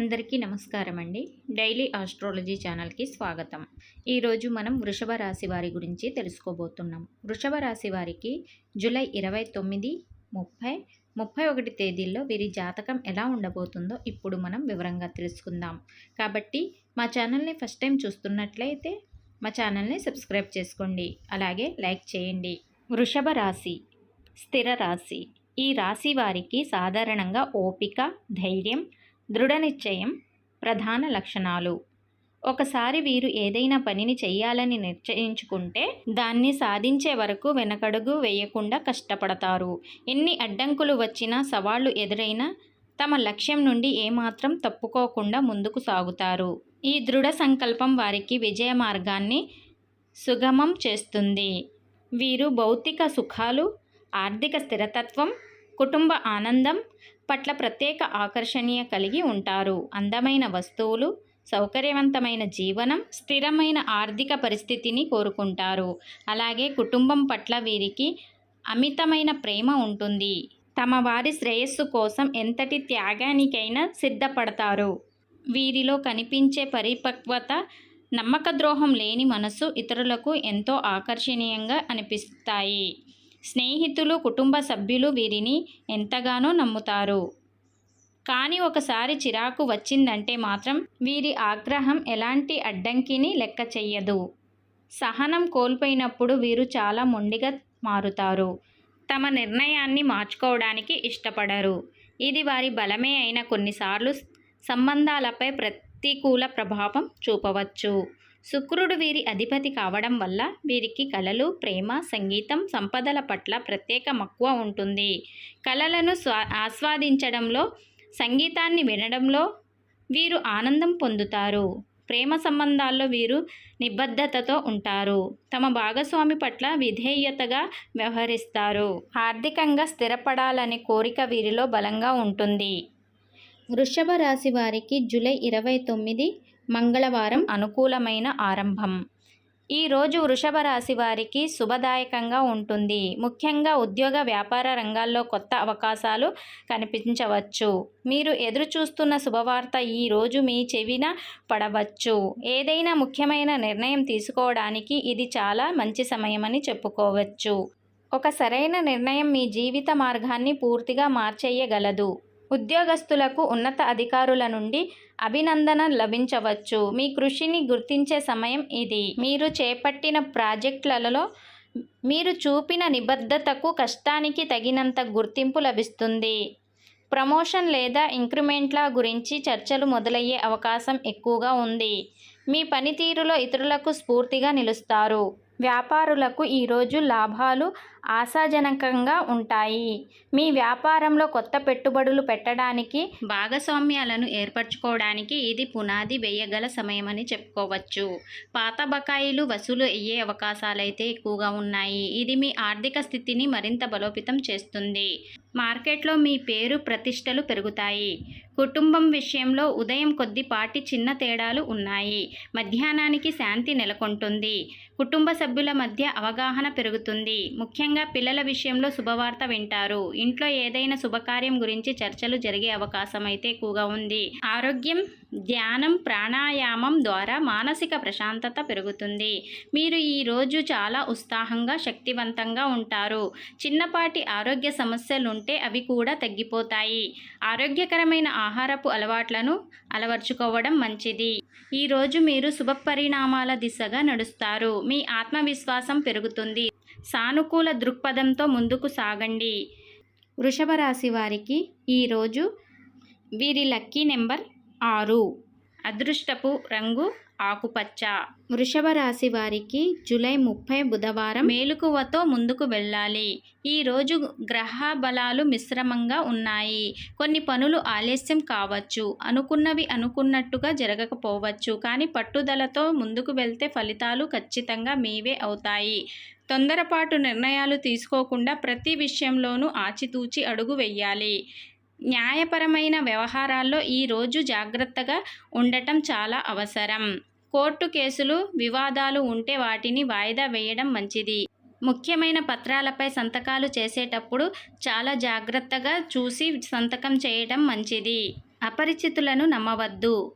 అందరికీ నమస్కారం అండి డైలీ ఆస్ట్రాలజీ ఛానల్కి స్వాగతం. ఈరోజు మనం వృషభ రాశి వారి గురించి తెలుసుకోబోతున్నాం. వృషభ రాశి వారికి జూలై ఇరవై తొమ్మిది ముప్పై ముప్పై ఒకటి తేదీల్లో వీరి జాతకం ఎలా ఉండబోతుందో ఇప్పుడు మనం వివరంగా తెలుసుకుందాం. కాబట్టి మా ఛానల్ని ఫస్ట్ టైం చూస్తున్నట్లయితే మా ఛానల్ని సబ్స్క్రైబ్ చేసుకోండి. అలాగే లైక్ చేయండి. వృషభ రాశి స్థిర రాశి. ఈ రాశి వారికి సాధారణంగా ఓపిక ధైర్యం దృఢ నిశ్చయం ప్రధాన లక్షణాలు. ఒకసారి వీరు ఏదైనా పనిని చేయాలని నిశ్చయించుకుంటే దాన్ని సాధించే వరకు వెనకడుగు వేయకుండా కష్టపడతారు. ఎన్ని అడ్డంకులు వచ్చినా సవాళ్ళు ఎదురైనా తమ లక్ష్యం నుండి ఏమాత్రం తప్పుకోకుండా ముందుకు సాగుతారు. ఈ దృఢ సంకల్పం వారికి విజయ మార్గాన్ని సుగమం చేస్తుంది. వీరు భౌతిక సుఖాలు ఆర్థిక స్థిరతత్వం కుటుంబ ఆనందం పట్ల ప్రత్యేక ఆకర్షణీయ కలిగి ఉంటారు. అందమైన వస్తువులు సౌకర్యవంతమైన జీవనం స్థిరమైన ఆర్థిక పరిస్థితిని కోరుకుంటారు. అలాగే కుటుంబం పట్ల వీరికి అమితమైన ప్రేమ ఉంటుంది. తమ వారి శ్రేయస్సు కోసం ఎంతటి త్యాగానికైనా సిద్ధపడతారు. వీరిలో కనిపించే పరిపక్వత నమ్మక ద్రోహం లేని మనసు ఇతరులకు ఎంతో ఆకర్షణీయంగా అనిపిస్తాయి. స్నేహితులు కుటుంబ సభ్యులు వీరిని ఎంతగానో నమ్ముతారు. కానీ ఒకసారి చిరాకు వచ్చిందంటే మాత్రం వీరి ఆగ్రహం ఎలాంటి అడ్డంకిని లెక్క చెయ్యదు. సహనం కోల్పోయినప్పుడు వీరు చాలా మొండిగా మారుతారు. తమ నిర్ణయాన్ని మార్చుకోవడానికి ఇష్టపడరు. ఇది వారి బలమే అయిన కొన్నిసార్లు సంబంధాలపై ప్రతికూల ప్రభావం చూపవచ్చు. శుక్రుడు వీరి అధిపతి కావడం వల్ల వీరికి కళలు ప్రేమ సంగీతం సంపదల పట్ల ప్రత్యేక మక్కువ ఉంటుంది. కళలను స్వా ఆస్వాదించడంలో సంగీతాన్ని వినడంలో వీరు ఆనందం పొందుతారు. ప్రేమ సంబంధాల్లో వీరు నిబద్ధతతో ఉంటారు. తమ భాగస్వామి పట్ల విధేయతగా వ్యవహరిస్తారు. ఆర్థికంగా స్థిరపడాలనే కోరిక వీరిలో బలంగా ఉంటుంది. వృషభ రాశి వారికి జూలై ఇరవై తొమ్మిది మంగళవారం అనుకూలమైన ఆరంభం. ఈరోజు వృషభ రాశి వారికి శుభదాయకంగా ఉంటుంది. ముఖ్యంగా ఉద్యోగ వ్యాపార రంగాల్లో కొత్త అవకాశాలు కనిపించవచ్చు. మీరు ఎదురు చూస్తున్న శుభవార్త ఈరోజు మీ చెవిన పడవచ్చు. ఏదైనా ముఖ్యమైన నిర్ణయం తీసుకోవడానికి ఇది చాలా మంచి సమయమని చెప్పుకోవచ్చు. ఒక సరైన నిర్ణయం మీ జీవిత మార్గాన్ని పూర్తిగా మార్చేయగలదు. ఉద్యోగస్తులకు ఉన్నత అధికారుల నుండి అభినందన లభించవచ్చు. మీ కృషిని గుర్తించే సమయం ఇది. మీరు చేపట్టిన ప్రాజెక్టులలో మీరు చూపిన నిబద్ధతకు కష్టానికి తగినంత గుర్తింపు లభిస్తుంది. ప్రమోషన్ లేదా ఇంక్రిమెంట్ల గురించి చర్చలు మొదలయ్యే అవకాశం ఎక్కువగా ఉంది. మీ పనితీరులో ఇతరులకు స్ఫూర్తిగా నిలుస్తారు. వ్యాపారులకు ఈరోజు లాభాలు ఆశాజనకంగా ఉంటాయి. మీ వ్యాపారంలో కొత్త పెట్టుబడులు పెట్టడానికి భాగస్వామ్యాలను ఏర్పరచుకోవడానికి ఇది పునాది వేయగల సమయమని చెప్పుకోవచ్చు. పాత బకాయిలు వసూలు అయ్యే అవకాశాలైతే ఎక్కువగా ఉన్నాయి. ఇది మీ ఆర్థిక స్థితిని మరింత బలోపేతం చేస్తుంది. మార్కెట్లో మీ పేరు ప్రతిష్టలు పెరుగుతాయి. కుటుంబం విషయంలో ఉదయం కొద్దిపాటి చిన్న తేడాలు ఉన్నాయి. మధ్యాహ్నానికి శాంతి నెలకొంటుంది. కుటుంబ సభ్యుల మధ్య అవగాహన పెరుగుతుంది. ముఖ్యంగా పిల్లల విషయంలో శుభవార్త వింటారు. ఇంట్లో ఏదైనా శుభకార్యం గురించి చర్చలు జరిగే అవకాశం అయితే ఎక్కువగా ఉంది. ఆరోగ్యం ధ్యానం ప్రాణాయామం ద్వారా మానసిక ప్రశాంతత పెరుగుతుంది. మీరు ఈరోజు చాలా ఉత్సాహంగా శక్తివంతంగా ఉంటారు. చిన్నపాటి ఆరోగ్య సమస్యలుంటే అవి కూడా తగ్గిపోతాయి. ఆరోగ్యకరమైన ఆహారపు అలవాట్లను అలవర్చుకోవడం మంచిది. ఈరోజు మీరు శుభ పరిణామాల దిశగా నడుస్తారు. మీ ఆత్మవిశ్వాసం పెరుగుతుంది. సానుకూల దృక్పథంతో ముందుకు సాగండి. వృషభ రాశి వారికి ఈరోజు వీరి లక్కీ నెంబర్ ఆరు. అదృష్టపు రంగు ఆకుపచ్చ. వృషభ రాశి వారికి జూలై ముప్పై బుధవారం మేలుకువతో ముందుకు వెళ్ళాలి. ఈరోజు గ్రహ బలాలు మిశ్రమంగా ఉన్నాయి. కొన్ని పనులు ఆలస్యం కావచ్చు. అనుకున్నవి అనుకున్నట్టుగా జరగకపోవచ్చు. కానీ పట్టుదలతో ముందుకు వెళ్తే ఫలితాలు ఖచ్చితంగా మీవే అవుతాయి. తొందరపాటు నిర్ణయాలు తీసుకోకుండా ప్రతి విషయంలోనూ ఆచితూచి అడుగు వెయ్యాలి న్యాయపరమైన వ్యవహారాల్లో ఈరోజు జాగ్రత్తగా ఉండటం చాలా అవసరం. కోర్టు కేసులు వివాదాలు ఉంటే వాటిని వాయిదా వేయడం మంచిది. ముఖ్యమైన పత్రాలపై సంతకాలు చేసేటప్పుడు చాలా జాగ్రత్తగా చూసి సంతకం చేయడం మంచిది. అపరిచితులను నమ్మవద్దు.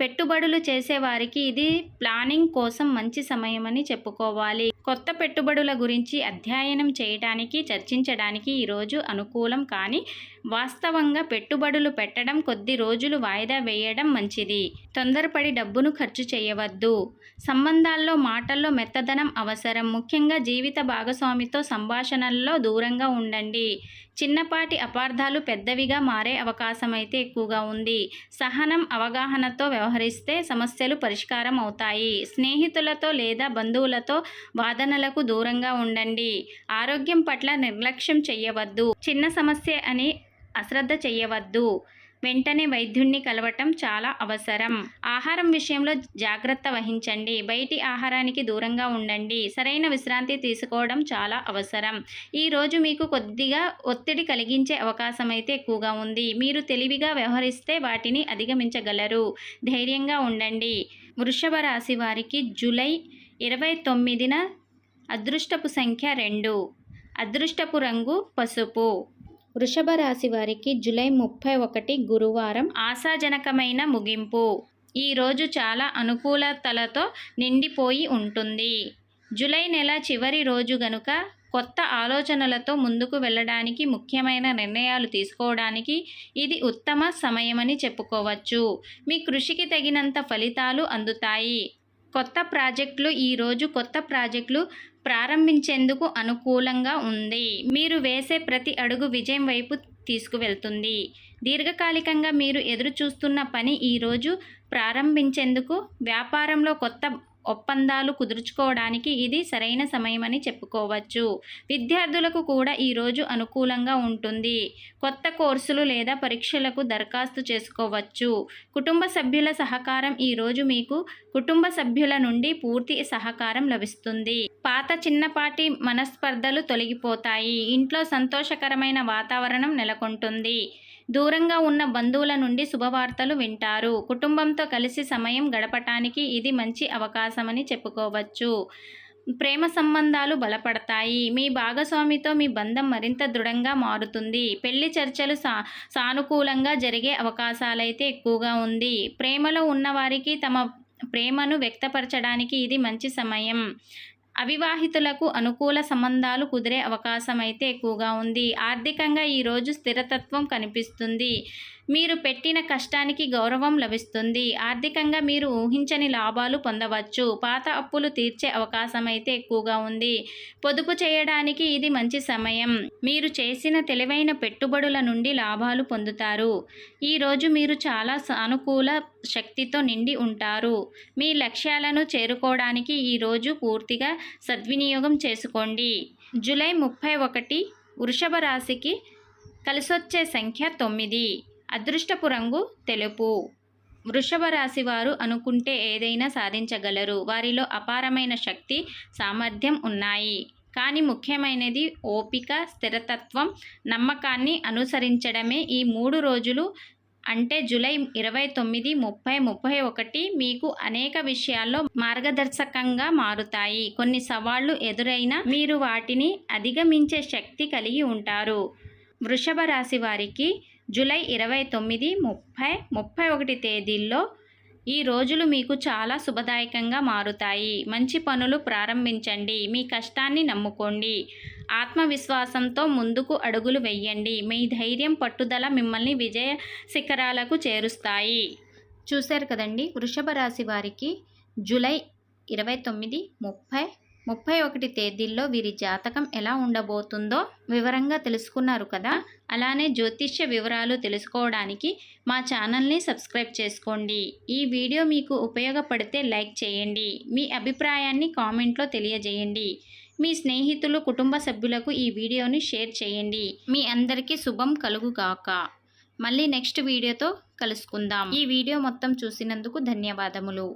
పెట్టుబడులు చేసేవారికి ఇది ప్లానింగ్ కోసం మంచి సమయమని చెప్పుకోవాలి. కొత్త పెట్టుబడుల గురించి అధ్యయనం చేయడానికి చర్చించడానికి ఈరోజు అనుకూలం కానీ వాస్తవంగా పెట్టుబడులు పెట్టడం కొద్ది రోజులు వాయిదా వేయడం మంచిది. తొందరపడి డబ్బును ఖర్చు చేయవద్దు. సంబంధాల్లో మాటల్లో మెత్తదనం అవసరం. ముఖ్యంగా జీవిత భాగస్వామితో సంభాషణల్లో దూరంగా ఉండండి. చిన్నపాటి అపార్థాలు పెద్దవిగా మారే అవకాశం అయితే ఎక్కువగా ఉంది. సహనం అవగాహనతో వ్యవహరిస్తే సమస్యలు పరిష్కారం అవుతాయి. స్నేహితులతో లేదా బంధువులతో వాదనలకు దూరంగా ఉండండి. ఆరోగ్యం పట్ల నిర్లక్ష్యం చేయవద్దు. చిన్న సమస్య అని అశ్రద్ధ చేయవద్దు. వెంటనే వైద్యుణ్ణి కలవటం చాలా అవసరం. ఆహారం విషయంలో జాగ్రత్త వహించండి. బయటి ఆహారానికి దూరంగా ఉండండి. సరైన విశ్రాంతి తీసుకోవడం చాలా అవసరం. ఈ రోజు మీకు కొద్దిగా ఒత్తిడి కలిగించే అవకాశం అయితే ఎక్కువగా ఉంది. మీరు తెలివిగా వ్యవహరిస్తే వాటిని అధిగమించగలరు. ధైర్యంగా ఉండండి. వృషభ రాశి వారికి జూలై ఇరవై తొమ్మిదిన అదృష్టపు సంఖ్య రెండు. అదృష్టపు రంగు పసుపు. వృషభ రాశి వారికి జూలై ముప్పై ఒకటి గురువారం ఆశాజనకమైన ముగింపు. ఈరోజు చాలా అనుకూలతలతో నిండిపోయి ఉంటుంది. జూలై నెల చివరి రోజు గనుక కొత్త ఆలోచనలతో ముందుకు వెళ్ళడానికి ముఖ్యమైన నిర్ణయాలు తీసుకోవడానికి ఇది ఉత్తమ సమయమని చెప్పుకోవచ్చు. మీ కృషికి తగినంత ఫలితాలు అందుతాయి. కొత్త ప్రాజెక్టులు ఈరోజు కొత్త ప్రాజెక్టులు ప్రారంభించేందుకు అనుకూలంగా ఉంది. మీరు వేసే ప్రతి అడుగు విజయం వైపు తీసుకువెళ్తుంది. దీర్ఘకాలికంగా మీరు ఎదురు చూస్తున్న పని ఈరోజు ప్రారంభించేందుకు వ్యాపారంలో కొత్త ఒప్పందాలు కుదుర్చుకోవడానికి ఇది సరైన సమయమని చెప్పుకోవచ్చు. విద్యార్థులకు కూడా ఈరోజు అనుకూలంగా ఉంటుంది. కొత్త కోర్సులు లేదా పరీక్షలకు దరఖాస్తు చేసుకోవచ్చు. కుటుంబ సభ్యుల సహకారం ఈరోజు మీకు కుటుంబ సభ్యుల నుండి పూర్తి సహకారం లభిస్తుంది. పాత చిన్నపాటి మనస్పర్ధలు తొలగిపోతాయి. ఇంట్లో సంతోషకరమైన వాతావరణం నెలకొంటుంది. దూరంగా ఉన్న బంధువుల నుండి శుభవార్తలు వింటారు. కుటుంబంతో కలిసి సమయం గడపటానికి ఇది మంచి అవకాశమని చెప్పుకోవచ్చు. ప్రేమ సంబంధాలు బలపడతాయి. మీ భాగస్వామితో మీ బంధం మరింత దృఢంగా మారుతుంది. పెళ్ళి చర్చలు సా సానుకూలంగా జరిగే అవకాశాలైతే ఎక్కువగా ఉంది. ప్రేమలో ఉన్నవారికి తమ ప్రేమను వ్యక్తపరచడానికి ఇది మంచి సమయం. అవివాహితులకు అనుకూల సంబంధాలు కుదిరే అవకాశం అయితే ఎక్కువగా ఉంది. ఆర్థికంగా ఈరోజు స్థిరతత్వం కనిపిస్తుంది. మీరు పెట్టిన కష్టానికి గౌరవం లభిస్తుంది. ఆర్థికంగా మీరు ఊహించని లాభాలు పొందవచ్చు. పాత అప్పులు తీర్చే అవకాశం అయితే ఎక్కువగా ఉంది. పొదుపు చేయడానికి ఇది మంచి సమయం. మీరు చేసిన తెలివైన పెట్టుబడుల నుండి లాభాలు పొందుతారు. ఈరోజు మీరు చాలా సానుకూల శక్తితో నిండి ఉంటారు. మీ లక్ష్యాలను చేరుకోవడానికి ఈరోజు పూర్తిగా సద్వినియోగం చేసుకోండి. జూలై ముప్పై ఒకటి వృషభ రాశికి కలిసొచ్చే సంఖ్య తొమ్మిది. అదృష్టపు రంగు తెలుపు. వృషభ రాశి వారు అనుకుంటే ఏదైనా సాధించగలరు. వారిలో అపారమైన శక్తి సామర్థ్యం ఉన్నాయి. కానీ ముఖ్యమైనది ఓపిక స్థిరతత్వం నమ్మకాన్ని అనుసరించడమే. ఈ మూడు రోజులు అంటే జూలై ఇరవై తొమ్మిది ముప్పై ముప్పై ఒకటి మీకు అనేక విషయాల్లో మార్గదర్శకంగా మారుతాయి. కొన్ని సవాళ్ళు ఎదురైనా మీరు వాటిని అధిగమించే శక్తి కలిగి ఉంటారు. వృషభ రాశి వారికి జూలై ఇరవై తొమ్మిది ముప్పై ముప్పై ఒకటి తేదీల్లో ఈ రోజులు మీకు చాలా శుభదాయకంగా మారుతాయి. మంచి పనులు ప్రారంభించండి. మీ కష్టాన్ని నమ్ముకోండి. ఆత్మవిశ్వాసంతో ముందుకు అడుగులు వెయ్యండి మీ ధైర్యం పట్టుదల మిమ్మల్ని విజయ శిఖరాలకు చేరుస్తాయి. చూశారు కదండి? వృషభ రాశి వారికి జూలై ఇరవై తొమ్మిది ముప్పై ముప్పై ఒకటి తేదీల్లో వీరి జాతకం ఎలా ఉండబోతుందో వివరంగా తెలుసుకున్నారు కదా. అలానే జ్యోతిష్య వివరాలు తెలుసుకోవడానికి మా ఛానల్ని సబ్స్క్రైబ్ చేసుకోండి. ఈ వీడియో మీకు ఉపయోగపడితే లైక్ చేయండి. మీ అభిప్రాయాన్ని కామెంట్లో తెలియజేయండి. మీ స్నేహితులు కుటుంబ సభ్యులకు ఈ వీడియోని షేర్ చేయండి. మీ అందరికీ శుభం కలుగుగాక. మళ్ళీ నెక్స్ట్ వీడియోతో కలుసుకుందాం. ఈ వీడియో మొత్తం చూసినందుకు ధన్యవాదములు.